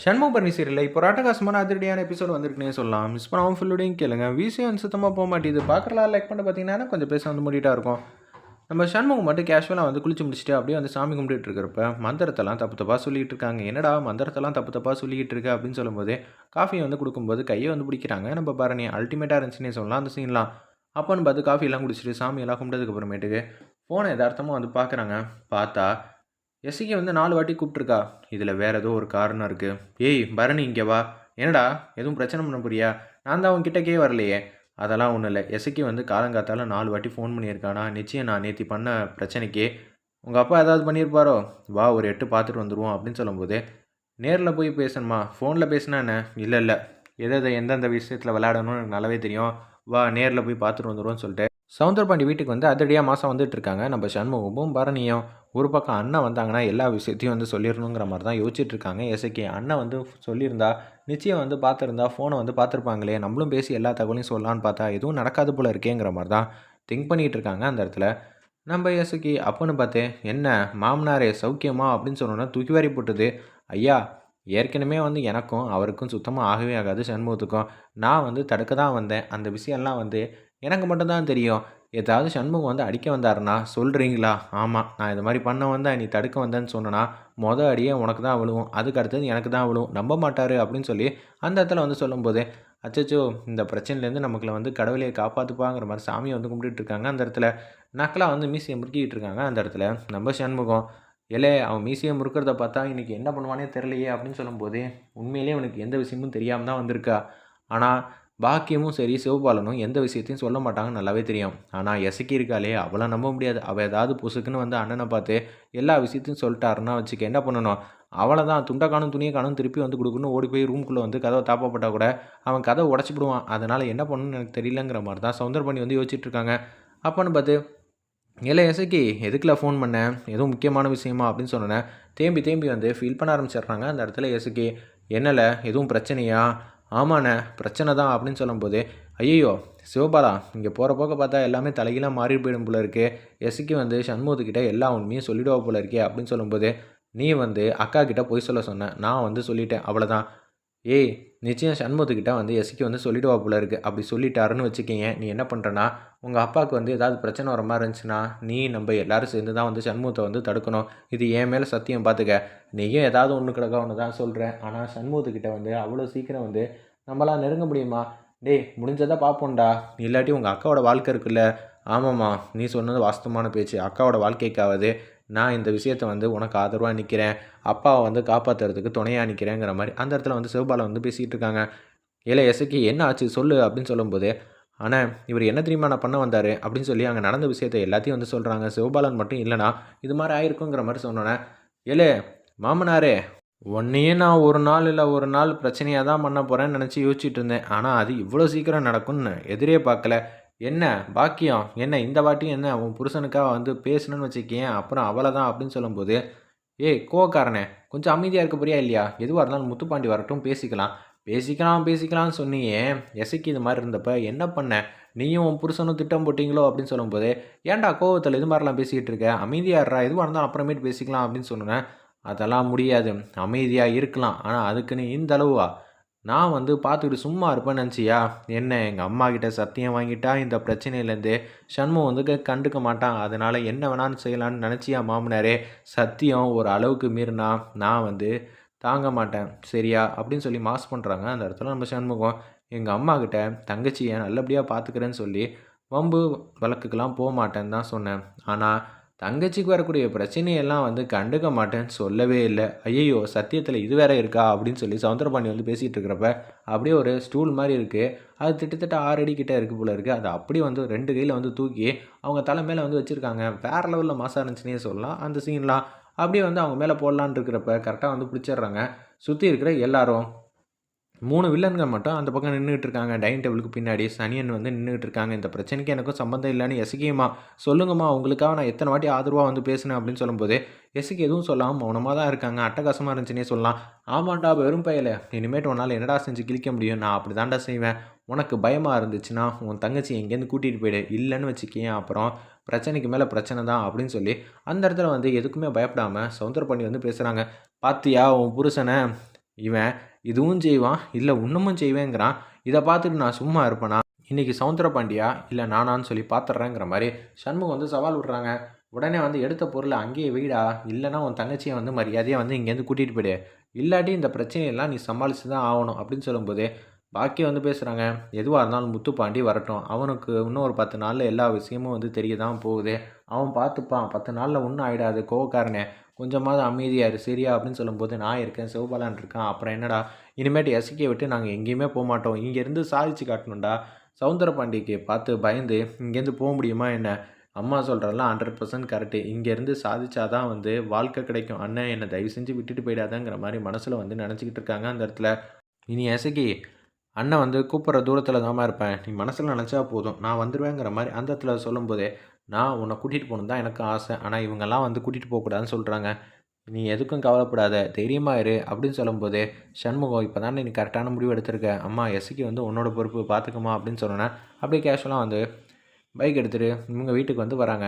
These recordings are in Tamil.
சண்முகபரணி சீரியலில் இப்போ ராட்டகாசமான அதிரடியான எபிசோட் வந்திருக்குன்னே சொல்லலாம். மிஸ் பண்ணாமல் ஃபுல்லோடையும் கேளுங்க. விஷயம் சுத்தமாக போக மாட்டேது பார்க்கலாம் லைக் பண்ண பார்த்தீங்கன்னா கொஞ்சம் பேச வந்து முடிட்டா இருக்கும். நம்ம சண்முகம் மட்டும் கேஷுவலாக வந்து குளிச்சு முடிச்சுட்டு அப்படியே வந்து சாமி கும்பிட்டுட்டு இருக்கிறப்ப மந்திரத்தெல்லாம் தப்பு தப்பாக சொல்லிகிட்டு இருக்காங்க. என்னடா மந்திரத்தெல்லாம் தப்பு தப்பாக சொல்லிக்கிட்டு இருக்கு அப்படின்னு சொல்லும்போது காஃபியை வந்து கொடுக்கும்போது கையை வந்து பிடிக்கிறாங்க. நம்ம பரணி அல்டிமேட்டாக இருந்துச்சுன்னே சொல்லலாம் அந்த சீன்லாம் அப்போன்னு பார்த்து காஃபியெல்லாம் குடிச்சிட்டு சாமியெல்லாம் கும்பிட்டதுக்கு அப்புறமேட்டுக்கு ஃபோனை யதார்த்தமாக வந்து பார்க்குறாங்க பார்த்தா எஸ்சிக்கு வந்து நாலு வாட்டி கூப்பிட்ருக்கா இதில் வேறு ஏதோ ஒரு காரணம் இருக்குது ஏய் பரணி இங்கே வா. என்னடா எதுவும் பிரச்சனை பண்ண புரியா நான் தான் உன்கிட்டக்கே வரலையே. அதெல்லாம் ஒன்றும் இல்லை. எஸ்சிக்கு வந்து காலங்காத்தால் நாலு வாட்டி ஃபோன் பண்ணியிருக்கானா? நிச்சயம் நான் நேற்று பண்ண பிரச்சனைக்கு. உங்கள் அப்பா ஏதாவது பண்ணியிருப்பாரோ? வா ஒரு எட்டு பார்த்துட்டு வந்துடுவோம் அப்படின்னு சொல்லும்போது நேரில் போய் பேசணுமா? ஃபோனில் பேசினா என்ன? இல்லை இல்லை. எதை எதை எந்தெந்த விஷயத்தில் விளையாடணும்னு எனக்கு நல்லாவே தெரியும். வா நேரில் போய் பார்த்துட்டு வந்துடுவோம்னு சொல்லிட்டு. சவுந்தரபாண்டி வீட்டுக்கு வந்து அதிரடியாக மாதம் வந்துட்டு இருக்காங்க நம்ம சண்முகமும் பரணியும் ஒரு பக்கம் அண்ணன் வந்தாங்கன்னா எல்லா விஷயத்தையும் வந்து சொல்லிடணுங்கிற மாதிரி தான் யோசிச்சுட்டு இருக்காங்க எசைக்கு அண்ணன் வந்து சொல்லியிருந்தா நிச்சயம் வந்து பார்த்துருந்தா ஃபோனை வந்து பார்த்துருப்பாங்களே நம்மளும் பேசி எல்லா தகவலையும் சொல்லலான்னு பார்த்தா எதுவும் நடக்காது போல இருக்கேங்கிற மாதிரி தான் திங்க் பண்ணிகிட்டு இருக்காங்க அந்த இடத்துல. நம்ம எசுக்கி அப்போன்னு பார்த்து என்ன மாமனாரே சௌக்கியமா அப்படின்னு சொன்னோன்னா தூக்கி வாரி போட்டுது. ஐயா ஏற்கனவே வந்து எனக்கும் அவருக்கும் சுத்தமாக ஆகவே ஆகாது சண்முகத்துக்கும். நான் வந்து தடுக்க தான் வந்தேன். அந்த விஷயம்லாம் வந்து எனக்கு மட்டும்தான் தெரியும். ஏதாவது சண்முகம் வந்து அடிக்க வந்தாருன்னா சொல்கிறீங்களா ஆமாம் நான் இது மாதிரி பண்ண வந்தேன் நீ தடுக்க வந்தேன்னு சொன்னனா மொதல் அடியே உனக்கு தான் விழுவும். அதுக்கு அடுத்தது எனக்கு தான் விழுவும். நம்ப மாட்டார் அப்படின்னு சொல்லி அந்த இடத்துல வந்து சொல்லும்போது அச்சச்சோ இந்த பிரச்சனையிலேருந்து நமக்குள்ள வந்து கடவுளையை காப்பாற்றுப்பாங்கிற மாதிரி சாமியை வந்து கும்பிட்டுட்டு இருக்காங்க அந்த இடத்துல. நக்கலாக வந்து மீசியை முறுக்கிட்டு இருக்காங்க அந்த இடத்துல. நம்ம சண்முகம் ஏலே அவன் மீசியை முறுக்கிறத பார்த்தா இன்றைக்கி என்ன பண்ணுவானே தெரியலையே அப்படின்னு சொல்லும்போது உண்மையிலேயே அவனுக்கு எந்த விஷயமும் தெரியாமல் தான் வந்திருக்கா. ஆனால் பாக்கியமும் சரி சிவபாலனும் எந்த விஷயத்தையும் சொல்ல மாட்டாங்க நல்லாவே தெரியும். ஆனால் எசக்கி இருக்காளே அவளை நம்ப முடியாது. அவள் ஏதாவது புசுக்குன்னு வந்து அண்ணனை பார்த்து எல்லா விஷயத்தையும் சொல்லிட்டாருன்னா வச்சுக்க என்ன பண்ணணும்? அவளை தான் துண்டை காணும் துணியை காணும் திருப்பி வந்து கொடுக்கணும் ஓடி போய் ரூம்குள்ளே வந்து கதவை தாப்பப்பட்டா கூட அவன் கதவை உடச்சி விடுவான். அதனால் என்ன பண்ணணும்னு எனக்கு தெரியலங்கிற மாதிரி தான் சவுந்தர் பண்ணி வந்து யோசிச்சுட்ருக்காங்க அப்போன்னு பார்த்து இல்லை எசக்கி எதுக்குல ஃபோன் பண்ணேன் எதுவும் முக்கியமான விஷயமா? அப்படின்னு சொன்னேன் தேம்பி தேம்பி வந்து ஃபீல் பண்ண ஆரம்பிச்சிடுறாங்க அந்த இடத்துல எசக்கி. என்னல? எதுவும் பிரச்சனையா? ஆமாண்ணே பிரச்சனை தான் அப்படின்னு சொல்லும்போது ஐயோ சிவபாலா இங்கே போகிற போக்க பார்த்தா எல்லாமே தலைகீழாக மாறி போயிடும் போல இருக்கு. எசுக்கு வந்து சண்முகத்துக்கிட்ட எல்லா உண்மையும் சொல்லிடுவா போல இருக்கே அப்படின்னு சொல்லும்போது நீ வந்து அக்கா கிட்ட போய் சொல்ல சொன்ன. நான் வந்து சொல்லிட்டேன். அவ்வளோதான் ஏய் நிச்சயம் சண்முகத்துக்கிட்ட வந்து எஸ்கே வந்து சொல்லிடுவா போல இருக்கு. அப்படி சொல்லிட்டாருன்னு வச்சுக்கிங்க. நீ என்ன பண்ணுறனா உங்கள் அப்பாவுக்கு வந்து ஏதாவது பிரச்சனை வர மாதிரி இருந்துச்சுன்னா நீ நம்ம எல்லாரும் சேர்ந்து தான் வந்து சண்முகத்தை வந்து தடுக்கணும். இது என் மேலே சத்தியம் பார்த்துக்க நீயும் ஏதாவது ஒன்று கிடக்க ஒன்று தான் சொல்கிறேன் ஆனால் சண்முகத்துக்கிட்ட வந்து அவ்வளோ சீக்கிரம் வந்து நம்மளாம் நெருங்க முடியுமா? டேய் முடிஞ்சதை பார்ப்போம்டா இல்லாட்டி உங்கள் அக்காவோட வாழ்க்கை இருக்குல்ல. ஆமாம்மா நீ சொன்னது வாஸ்தவமான பேச்சு. அக்காவோட வாழ்க்கைக்காவது நான் இந்த விஷயத்தை வந்து உனக்கு ஆதரவாக நிற்கிறேன் அப்பாவை வந்து காப்பாற்றுறதுக்கு துணையாக நிற்கிறேங்கிற மாதிரி அந்த இடத்துல வந்து சிவபாலன் வந்து பேசிகிட்டு இருக்காங்க. ஏலே எசக்கி என்ன ஆச்சு? சொல்லு அப்படின்னு சொல்லும்போது ஆனால் இவர் என்ன தெரியுமா நான் பண்ண வந்தார்? அப்படின்னு சொல்லி அங்கே நடந்த விஷயத்தை எல்லாத்தையும் வந்து சொல்கிறாங்க சிவபாலன் மட்டும் இல்லைனா இது மாதிரி ஆயிருக்குங்கிற மாதிரி சொன்னோன்னே ஏலே மாமனாரே உன்னையே நான் ஒரு நாள் இல்லை ஒரு நாள் பிரச்சனையாக தான் பண்ண போகிறேன்னு நினச்சி யோசிச்சுட்டு இருந்தேன். ஆனால் அது இவ்வளோ சீக்கிரம் நடக்கும்னு எதிரே பார்க்கல. என்ன பாக்கியம்? என்ன இந்த வாட்டியும் என்ன உன் புருஷனுக்காக வந்து பேசணும்னு வச்சுக்கேன் அப்புறம் அவளை தான் அப்படின்னு சொல்லும்போது ஏய் கோவக்காரனே கொஞ்சம் அமைதியாக இருக்க போறியா இல்லையா? எதுவாக இருந்தாலும் முத்துப்பாண்டி வரட்டும் பேசிக்கலாம். பேசிக்கலாம் பேசிக்கலாம்னு சொன்னியே எசைக்கு இது மாதிரி இருந்தப்ப என்ன பண்ண? நீயும் உன் புருஷனும் திட்டம் போட்டிங்களோ அப்படின்னு சொல்லும்போது ஏன்டா கோவத்தில் இது மாதிரிலாம் பேசிக்கிட்டு இருக்க? அமைதியாடுறா எதுவாக இருந்தாலும் அப்புறமேட்டு பேசிக்கலாம் அப்படின்னு சொன்னேன். அதெல்லாம் முடியாது. அமைதியாக இருக்கலாம். ஆனால் அதுக்குன்னு இந்த அளவா நான் வந்து பார்த்துக்கிட்டு சும்மா இருப்பேன்னு நினச்சியா? என்ன எங்கள் அம்மா கிட்ட சத்தியம் வாங்கிட்டா இந்த பிரச்சனையிலேருந்து சண்முகம் வந்து க- கண்டுக்க மாட்டான். அதனால் என்ன வேணாலும் செய்யலான்னு நினச்சியா மாமனாரே? சத்தியம் ஒரு அளவுக்கு மீறினா நான் வந்து தாங்க மாட்டேன். சரியா? அப்படின்னு சொல்லி மாஸ் பண்ணுறாங்க அந்த இடத்துல நம்ம சண்முகம் எங்கள் அம்மா கிட்ட தங்கச்சியை நல்லபடியாக பார்த்துக்கிறேன்னு சொல்லி வம்பு வழக்குக்கெல்லாம் போக மாட்டேன்னு தான் சொன்னேன். ஆனால் தங்கச்சிக்கு வரக்கூடிய பிரச்சனையெல்லாம் வந்து கண்டுக்க மாட்டேன்னு சொல்லவே இல்லை. ஐயையோ சத்தியத்தில் இது வேற இருக்கா? அப்படின்னு சொல்லி சவுந்தரபாணி வந்து பேசிகிட்டு இருக்கிறப்ப அப்படியே ஒரு ஸ்டூல் மாதிரி இருக்குது அது கிட்டத்தட்ட ஆறு அடி இருக்குது போல இருக்குது அது அப்படியே வந்து ரெண்டு கையில் வந்து தூக்கி அவங்க தலை மேலே வந்து வச்சுருக்காங்க. வேறு லெவலில் மாசாக இருந்துச்சுன்னே சொல்லலாம். அந்த சீன்லாம் அப்படியே வந்து அவங்க மேலே போடலான் இருக்கிறப்ப கரெக்டாக வந்து பிடிச்சிடுறாங்க. சுற்றி இருக்கிற எல்லாரும் மூணு வில்லன்கள் மட்டும் அந்த பக்கம் நின்றுட்டு இருக்காங்க டைனிங் டேபிளுக்கு பின்னாடி சனியன் வந்து நின்றுட்டு இருக்காங்க இந்த பிரச்சனைக்கு எனக்கும் சம்மந்தம் இல்லைன்னு எசக்கியம்மா சொல்லுங்கம்மா உங்களுக்காக நான் எத்தனை வாட்டி ஆதரவாக வந்து பேசினேன் அப்படின்னு சொல்லும்போது எசுக்கு எதுவும் சொல்லாமல் மௌனமாக தான் இருக்காங்க. அட்டகாசமாக இருந்துச்சுன்னே சொல்லலாம். ஆமாண்டா வெறும் பயல. இனிமேட்டு உன்னால் என்னடா செஞ்சு கிழிக்க முடியும்? நான் அப்படி தான்டா செய்வேன். உனக்கு பயமாக இருந்துச்சுன்னா உன் தங்கச்சி எங்கேருந்து கூட்டிகிட்டு போயிடு. இல்லைன்னு வச்சுக்கேன் அப்புறம் பிரச்சனைக்கு மேலே பிரச்சனை தான் அப்படின்னு சொல்லி அந்த இடத்துல வந்து எதுக்குமே பயப்படாமல் சவுந்தர பண்ணி வந்து பேசுகிறாங்க பாத்தியா உன் புருஷனை? இவன் இதுவும் செய்வான் இல்லை இன்னமும் செய்வேங்கிறான். இதை பார்த்துட்டு நான் சும்மா இருப்பேனா? இன்றைக்கி சவுந்தர பாண்டியா இல்லை நானான்னு சொல்லி பார்த்துட்றேங்கிற மாதிரி சண்முகம் வந்து சவால் விட்றாங்க. உடனே வந்து எடுத்த பொருளை அங்கேயே வீடா இல்லைன்னா உன் தங்கச்சியை வந்து மரியாதையாக வந்து இங்கேருந்து கூட்டிகிட்டு போயிடு. இல்லாட்டி இந்த பிரச்சனையெல்லாம் நீ சமாளித்து தான் ஆகணும் அப்படின்னு சொல்லும்போது பாக்கி வந்து பேசுகிறாங்க எதுவாக இருந்தாலும் முத்துப்பாண்டி வரட்டும். அவனுக்கு இன்னும் ஒரு பத்து நாளில் எல்லா விஷயமும் வந்து தெரிய தான் போகுது. அவன் பார்த்துப்பான். பத்து நாளில் ஒன்றும் ஆகிடாது கோவக்காரனே. கொஞ்சமாவது அமைதியாரு சரியா அப்படின்னு சொல்லும்போது நான் இருக்கேன் சிவபாலன் இருக்கான் அப்புறம் என்னடா? இனிமேட்டு எஸ்கே விட்டு நாங்கள் எங்கேயுமே போக மாட்டோம். இங்கேருந்து சாதிச்சு காட்டணும்டா. சவுந்தர பாண்டிக்கு பார்த்து பயந்து இங்கேருந்து போக முடியுமா என்ன? அம்மா சொல்கிறதெல்லாம் ஹண்ட்ரட் பர்சன்ட் கரெக்டு இங்கேருந்து சாதிச்சாதான் வந்து வாழ்க்கை கிடைக்கும். அண்ணன் என்னை தயவு செஞ்சு விட்டுட்டு போயிடாதாங்கிற மாதிரி மனசில் வந்து நினச்சிக்கிட்டு இருக்காங்க அந்த இடத்துல. இனி எசகி அண்ணன் வந்து கூப்பிட்ற தூரத்தில் தாம்மா இருப்பேன். நீ மனசில் நினச்சா போதும். நான் வந்துடுவேங்கிற மாதிரி அந்த இடத்துல சொல்லும்போதே நான் உன்னை கூட்டிகிட்டு போகணும் தான் எனக்கு ஆசை. ஆனால் இவங்கெல்லாம் வந்து கூட்டிகிட்டு போகக்கூடாதுன்னு சொல்கிறாங்க நீ எதுக்கும் கவலைப்படாத. தைரியமாக இரு அப்படின்னு சொல்லும்போது சண்முகம் இப்போ தானே நீ கரெக்டான முடிவு எடுத்திருக்க. அம்மா எஸ்சிக்கு வந்து உன்னோட பொறுப்பு பார்த்துக்குமா அப்படின்னு சொன்னேன் அப்படியே கேஷுவலாக வந்து பைக் எடுத்துகிட்டு இவங்க வீட்டுக்கு வந்து வராங்க.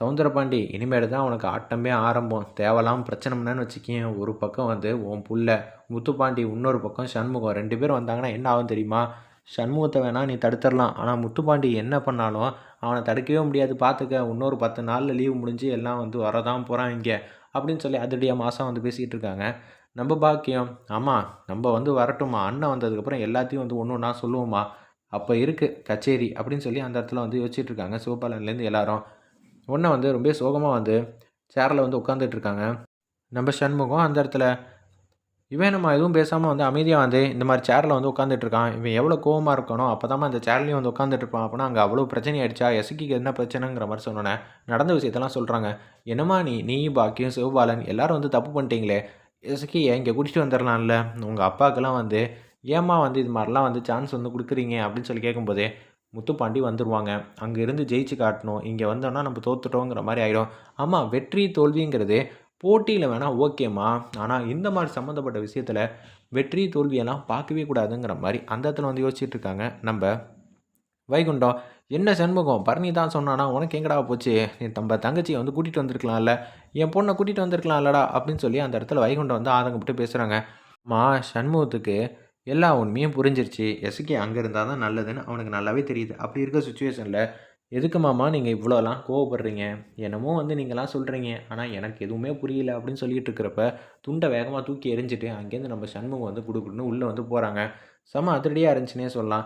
சவுந்தரபாண்டி இனிமேல் தான் உனக்கு ஆட்டமே ஆரம்பம். தேவலாம் பிரச்சனைன்னு வச்சுக்கேன் ஒரு பக்கம் வந்து உன் புள்ள முத்துப்பாண்டி இன்னொரு பக்கம் சண்முகம். ரெண்டு பேரும் வந்தாங்கன்னா என்ன ஆகும் தெரியுமா? சண்முகத்தை வேணால் நீ தடுத்துடலாம். ஆனால் முத்துப்பாண்டி என்ன பண்ணாலும் அவனை தடுக்கவே முடியாது. பார்த்துக்க இன்னொரு பத்து நாளில் லீவு முடிஞ்சு எல்லாம் வந்து வரதான் போகிறான் இங்கே அப்படின்னு சொல்லி அதிரடியாக மாதம் வந்து பேசிக்கிட்டு இருக்காங்க. நம்ம பாக்கியம் ஆமாம் நம்ம வந்து வரட்டுமா அண்ணன் வந்ததுக்கப்புறம் எல்லாத்தையும் வந்து ஒன்று ஒன்றா சொல்லுவோமா அப்போ இருக்குது கச்சேரி அப்படின்னு சொல்லி அந்த இடத்துல வந்து யோசிச்சுட்டு இருக்காங்க. சிவபாலன்லேருந்து எல்லாரும். ஒன்றை வந்து ரொம்ப சோகமாக வந்து சேரில் வந்து உட்காந்துட்டு இருக்காங்க. நம்ம சண்முகம் அந்த இடத்துல இவன் நம்ம எதுவும் பேசாமல் வந்து அமைதியாக வந்து இந்த மாதிரி சேரில் வந்து உட்காந்துட்ருக்கான் இவன் எவ்வளோ கோவமாக இருக்கணும் அப்போ தான் அந்த சேர்லேயும் வந்து உட்காந்துட்டு இருப்பான். அப்படின்னா அங்கே அவ்வளோ பிரச்சனை ஆயிடுச்சா? எசுக்கிக்கு என்ன பிரச்சனைங்கிற மாதிரி சொன்னோன்னே நடந்த விஷயத்தெல்லாம் சொல்கிறாங்க என்னம்மா நீ நீ பாக்கியம் சிவபாலன் எல்லோரும் வந்து தப்பு பண்ணிட்டீங்களே. எசுக்கி இங்கே குடிச்சிட்டு வந்துடலாம்ல உங்கள் அப்பாவுக்கெல்லாம் வந்து ஏம்மா வந்து இது மாதிரிலாம் வந்து சான்ஸ் வந்து கொடுக்குறீங்க? அப்படின்னு சொல்லி கேட்கும்போது முத்துப்பாண்டி வந்துடுவாங்க அங்கேருந்து ஜெயிச்சு காட்டணும். இங்கே வந்தோன்னா நம்ம தோத்துட்டோங்கிற மாதிரி ஆகிடும் ஆமாம் வெற்றி தோல்விங்கிறது போட்டியில் வேணால் ஓகேம்மா ஆனால் இந்த மாதிரி சம்மந்தப்பட்ட விஷயத்தில் வெற்றி தோல்வியெல்லாம் பார்க்கவே கூடாதுங்கிற மாதிரி அந்த இடத்துல வந்து யோசிச்சுட்டு இருக்காங்க. நம்ம வைகுண்டம் என்ன சண்முகம்? பரணி தான் சொன்னானா உனக்கு எங்கடா போச்சு? நீ தம்ப தங்கச்சியை வந்து கூட்டிகிட்டு வந்திருக்கலாம்ல. என் பொண்ணை கூட்டிகிட்டு வந்திருக்கலாம் இல்லடா அப்படின்னு சொல்லி அந்த இடத்துல வைகுண்டம் வந்து ஆதங்கப்பட்டு பேசுகிறாங்க மா சண்முகத்துக்கு எல்லா உண்மையும் புரிஞ்சிருச்சு. எஸ்கே அங்கே இருந்தால் தான் நல்லதுன்னு அவனுக்கு நல்லாவே தெரியுது. அப்படி இருக்க சுச்சுவேஷனில் எதுக்கு மாமா நீங்கள் இவ்வளோலாம் கோவப்படுறீங்க? என்னமோ வந்து நீங்களாம் சொல்கிறீங்க ஆனால் எனக்கு எதுவுமே புரியல அப்படின்னு சொல்லிட்டு இருக்கிறப்ப துண்டை வேகமாக தூக்கி எரிஞ்சிட்டு அங்கேருந்து நம்ம சண்முகம் வந்து குடுக்குன்னு உள்ளே வந்து போகிறாங்க செம அதிரடியாக இருந்துச்சுன்னே சொல்லலாம்.